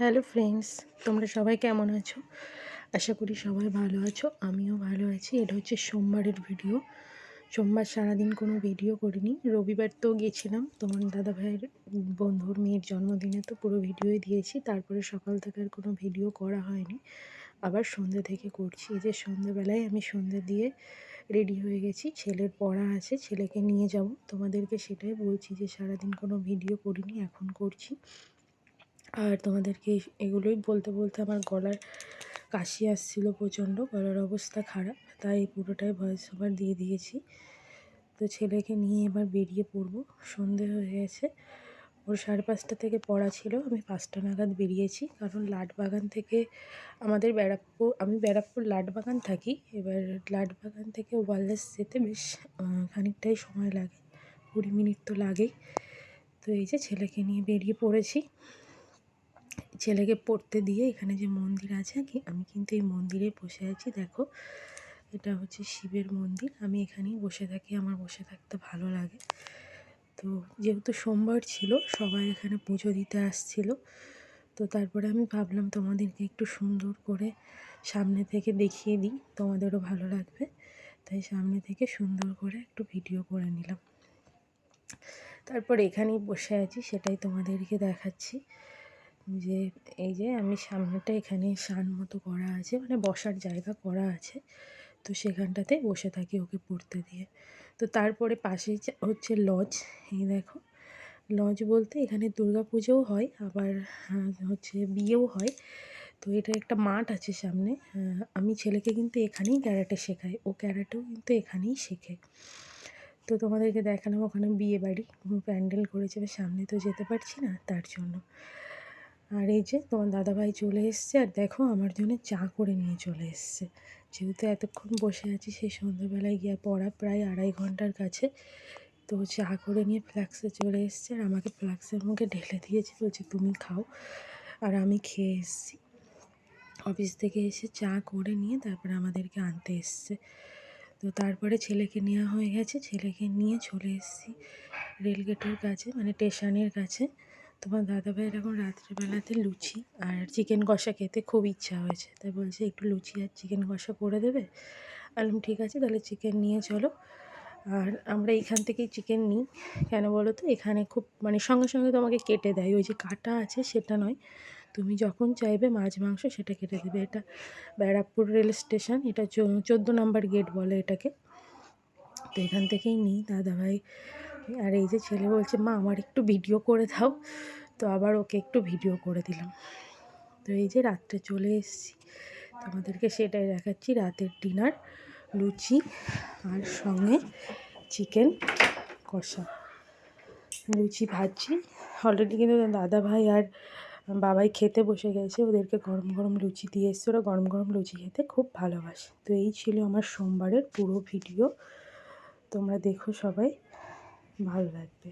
Hello friends, তোমরা সবাই কেমন আছো? আশা করি সবাই ভালো আছো, আমিও ভালো আছি। এটা হচ্ছে সোমবারের ভিডিও। সোমবার সারাদিন কোনো ভিডিও করিনি। রবিবার তো গেছিলাম, তোমার দাদা ভাইয়ের বন্ধুর মেয়ের জন্মদিনে তো পুরো ভিডিওই দিয়েছি। তারপরে সকাল থেকে আর কোনো ভিডিও করা হয়নি। আবার সন্ধ্যে থেকে করছি। যে সন্ধ্যেবেলায় আমি সন্ধ্যে দিয়ে রেডি হয়ে গেছি। ছেলের পড়া আছে, ছেলেকে নিয়ে যাব। তোমাদেরকে সেটাই বলছি যে সারাদিন কোনো ভিডিও করিনি, এখন করছি। আর তোমাদেরকে এগুলোই বলতে বলতে আমার গলার কাশি আসছিল প্রচণ্ড, গলার অবস্থা খারাপ, তাই পুরোটাই ভয়েস ওভার দিয়ে দিয়েছি। তো ছেলেকে নিয়ে এবার বেরিয়ে পড়ব, সন্ধে হয়ে গেছে। ওর সাড়ে পাঁচটা থেকে পড়া ছিল, আমি পাঁচটা নাগাদ বেরিয়েছি, কারণ লাটবাগান থেকে আমাদের ব্যারাকপুর, আমি ব্যারাকপুর লাটবাগান থাকি, এবার লাটবাগান থেকে ওয়ারলেস যেতে বেশ খানিকটাই সময় লাগে, কুড়ি মিনিট তো লাগেই। তো এই যে ছেলেকে নিয়ে বেরিয়ে পড়েছি। ছেলেকে পড়তে দিয়ে এখানে যে মন্দির আছে, কি আমি কিন্তু এই মন্দিরে বসে আছি। দেখো, এটা হচ্ছে শিবের মন্দির। আমি এখানেই বসে থাকি, আমার বসে থাকতে ভালো লাগে। তো যেহেতু সোমবার ছিল, সবাই এখানে পুজো দিতে আসছিল। তো তারপরে আমি ভাবলাম তোমাদেরকে একটু সুন্দর করে সামনে থেকে দেখিয়ে দিই, তোমাদেরও ভালো লাগবে। তাই সামনে থেকে সুন্দর করে একটু ভিডিও করে নিলাম। তারপর এখানেই বসে আছি, সেটাই তোমাদেরকে দেখাচ্ছি। যে এই যে আমি সামনেটা এখানে শান মতো করা আছে মানে বসার জায়গা করা আছে। তো সেখানটাতে বসে থাকি ওকে পড়তে দিয়ে। তো তারপরে পাশেই হচ্ছে লজ এই দেখো। লজ বলতে এখানে দুর্গা পুজোও হয়, আবার হচ্ছে বিয়েও হয়। তো এটা একটা মাঠ আছে সামনে। আমি ছেলেকে কিন্তু এখানেই ক্যারাটে শেখাই, ও ক্যারাটেও কিন্তু এখানেই শেখে। তো তোমাদেরকে দেখালাম ওখানে বিয়ে বাড়ি প্যান্ডেল করেছে সামনে তো যেতে পারছি না, তার জন্য। আর এই যে তোমার দাদাভাই চলে এসছে, আর দেখো আমার জন্য চা করে নিয়ে চলে এসছে। যেহেতু এতক্ষণ বসে আছি সেই সন্ধ্যাবেলায় গিয়ে পড়া প্রায় আড়াই ঘণ্টার কাছে। তো চা করে নিয়ে ফ্ল্যাক্সে চলে এসছে, আর আমাকে ফ্ল্যাক্সের মুখে ঢেলে দিয়েছে, বলছে তুমি খাও। আর আমি খেয়ে এসছি। অফিস থেকে এসে চা করে নিয়ে তারপরে আমাদেরকে আনতে এসছে। তো তারপরে ছেলেকে নেওয়া হয়ে গেছে, ছেলেকে নিয়ে চলে এসেছি রেলগেটের কাছে মানে স্টেশনের কাছে। তোমার দাদাভাইয়ের এখন রাত্রিবেলাতে লুচি আর চিকেন কষা খেতে খুব ইচ্ছা হয়েছে। তাই বলছে, একটু লুচি আর চিকেন কষা করে দেবে? আলম ঠিক আছে, তাহলে চিকেন নিয়ে চলো। আর আমরা এখান থেকেই চিকেন নিই। কেন বলো তো, এখানে খুব মানে সঙ্গে সঙ্গে তোমাকে কেটে দেয়। ওই যে কাটা আছে, সেটা নয়। তুমি যখন চাইবে মাছ, মাংস, সেটা কেটে দেবে। এটা ব্যারাকপুর রেল স্টেশন, এটা চোদ্দ নাম্বার গেট বলে এটাকে। তো এখান থেকেই নিই। দাদাভাই আর এই যে ছেলে বলছে, মা, আমার একটু ভিডিও করে দাও। তো আবার ওকে একটু ভিডিও করে দিলাম। তো এই যে রাত্রে চলে এসেছি। তোমাদেরকে সেটাই দেখাচ্ছি, রাতের ডিনার, লুচি আর সঙ্গে চিকেন কষা। লুচি ভাজছি। অলরেডি কিন্তু দাদা ভাই আর বাবাই খেতে বসে গেছে। ওদেরকে গরম গরম লুচি দিয়ে এসছে। ওরা গরম গরম লুচি খেতে খুব ভালোবাসে। তো এই ছিল আমার সোমবারের পুরো ভিডিও। তোমরা দেখো সবাই। ভালো লাগবে।